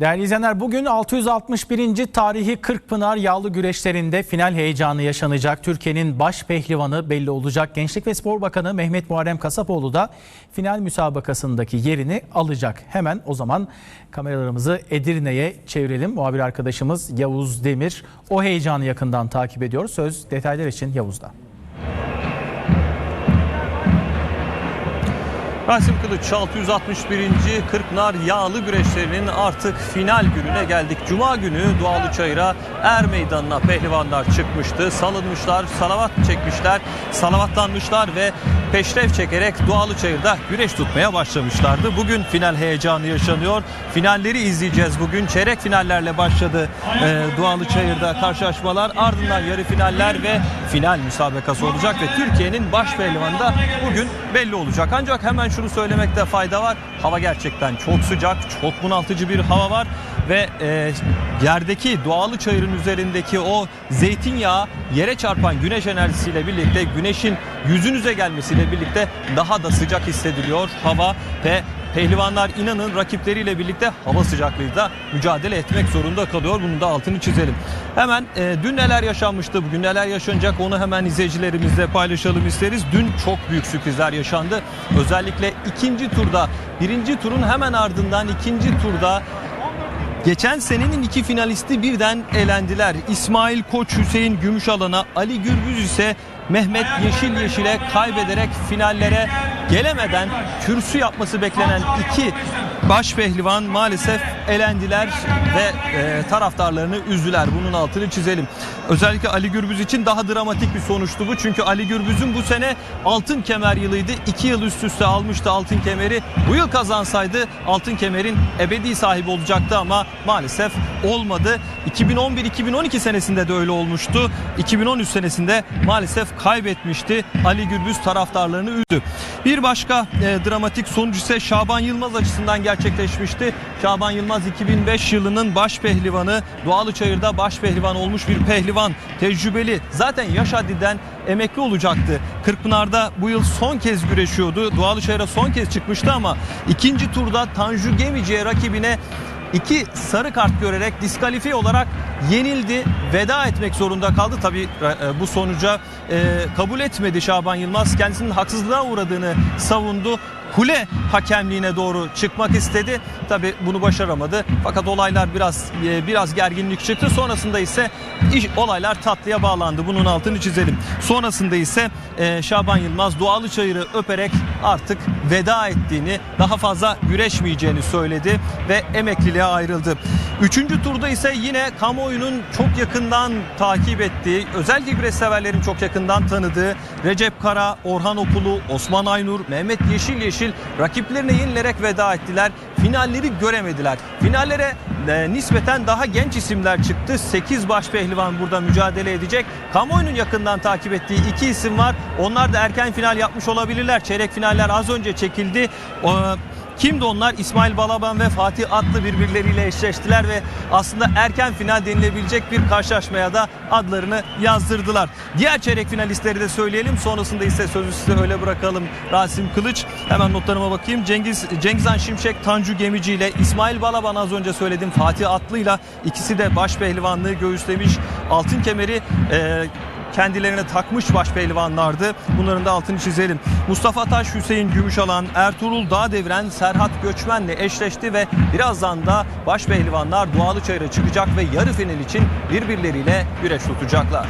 Değerli izleyenler bugün 661. tarihi Kırkpınar yağlı güreşlerinde final heyecanı yaşanacak. Türkiye'nin baş pehlivanı belli olacak. Gençlik ve Spor Bakanı Mehmet Muharrem Kasapoğlu da final müsabakasındaki yerini alacak. Hemen o zaman kameralarımızı Edirne'ye çevirelim. Muhabir arkadaşımız Yavuz Demir o heyecanı yakından takip ediyor. Söz detaylar için Yavuz'da. Rasim Kılıç 661. Kırknar yağlı güreşlerinin artık final gününe geldik. Cuma günü Doğalı Çayır'a Er Meydanı'na pehlivanlar çıkmıştı. Salınmışlar, salavat çekmişler, salavatlanmışlar ve peşref çekerek Doğalı Çayır'da güreş tutmaya başlamışlardı. Bugün final heyecanı yaşanıyor. Finalleri izleyeceğiz bugün. Çeyrek finallerle başladı e, Doğalı Çayır'da karşılaşmalar. Ardından yarı finaller ve final müsabakası olacak ve Türkiye'nin baş pehlivanı da bugün belli olacak. Ancak hemen şunu söylemekte fayda var. Hava gerçekten çok sıcak, çok bunaltıcı bir hava var ve e, yerdeki doğalı çayırın üzerindeki o zeytinyağı yere çarpan güneş enerjisiyle birlikte güneşin yüzünüze gelmesiyle birlikte daha da sıcak hissediliyor hava ve Pehlivanlar inanın rakipleriyle birlikte hava sıcaklığıyla mücadele etmek zorunda kalıyor. Bunun da altını çizelim. Hemen e, dün neler yaşanmıştı, bugün neler yaşanacak onu hemen izleyicilerimizle paylaşalım isteriz. Dün çok büyük sürprizler yaşandı. Özellikle ikinci turda, birinci turun hemen ardından ikinci turda Geçen senenin iki finalisti birden elendiler. İsmail Koç Hüseyin Gümüşalan'a, Ali Gürbüz ise Mehmet Yeşil Yeşil'e kaybederek finallere gelemeden kürsü yapması beklenen iki baş pehlivan maalesef elendiler ve e, taraftarlarını üzdüler. Bunun altını çizelim. Özellikle Ali Gürbüz için daha dramatik bir sonuçtu bu. Çünkü Ali Gürbüz'ün bu sene altın kemer yılıydı. İki yıl üst üste almıştı altın kemeri. Bu yıl kazansaydı altın kemerin ebedi sahibi olacaktı ama maalesef olmadı. 2011-2012 senesinde de öyle olmuştu. 2013 senesinde maalesef kaybetmişti. Ali Gürbüz taraftarlarını üzdü. Bir başka e, dramatik sonuç ise Şaban Yılmaz açısından gerçekleşmişti. Şaban Yılmaz 2005 yılının baş pehlivanı. Doğalıçayır'da baş pehlivan olmuş bir pehlivan. Tecrübeli. Zaten yaş haddinden emekli olacaktı. Kırkpınar'da bu yıl son kez güreşiyordu. Doğalıçayır'a son kez çıkmıştı ama ikinci turda Tanju Gemici'ye rakibine iki sarı kart görerek diskalifiye olarak yenildi. Veda etmek zorunda kaldı. Tabii e, bu sonuca e, kabul etmedi Şaban Yılmaz. Kendisinin haksızlığa uğradığını savundu. Kule hakemliğine doğru çıkmak istedi. Tabii bunu başaramadı. Fakat olaylar biraz e, biraz gerginlik çıktı. Sonrasında ise iş, olaylar tatlıya bağlandı. Bunun altını çizelim. Sonrasında ise e, Şaban Yılmaz Doğalı Çayır'ı öperek artık veda ettiğini, daha fazla güreşmeyeceğini söyledi ve emekliliğe ayrıldı. Üçüncü turda ise yine kamuoyunun çok yakından takip ettiği, özellikle güreş severlerin çok yakından tanıdığı Recep Kara, Orhan Okulu, Osman Aynur, Mehmet Yeşil Yeşil rakiplerine yenilerek veda ettiler. Finalleri göremediler. Finallere e, nispeten daha genç isimler çıktı. 8 baş pehlivan burada mücadele edecek. Kamuoyunun yakından takip ettiği iki isim var. Onlar da erken final yapmış olabilirler. Çeyrek finaller az önce çekildi. O, Kimdi onlar? İsmail Balaban ve Fatih Atlı birbirleriyle eşleştiler ve aslında erken final denilebilecek bir karşılaşmaya da adlarını yazdırdılar. Diğer çeyrek finalistleri de söyleyelim. Sonrasında ise sözü size öyle bırakalım. Rasim Kılıç. Hemen notlarıma bakayım. Cengiz Cengizhan Şimşek, Tanju Gemici ile İsmail Balaban az önce söyledim. Fatih Atlı ile ikisi de baş pehlivanlığı göğüslemiş. Altın kemeri e, kendilerine takmış baş pehlivanlardı. Bunların da altını çizelim. Mustafa Taş, Hüseyin Gümüşalan, Ertuğrul Dağdeviren, Serhat Göçmen'le eşleşti ve birazdan da baş pehlivanlar Doğalı Çayır'a çıkacak ve yarı final için birbirleriyle güreş tutacaklar.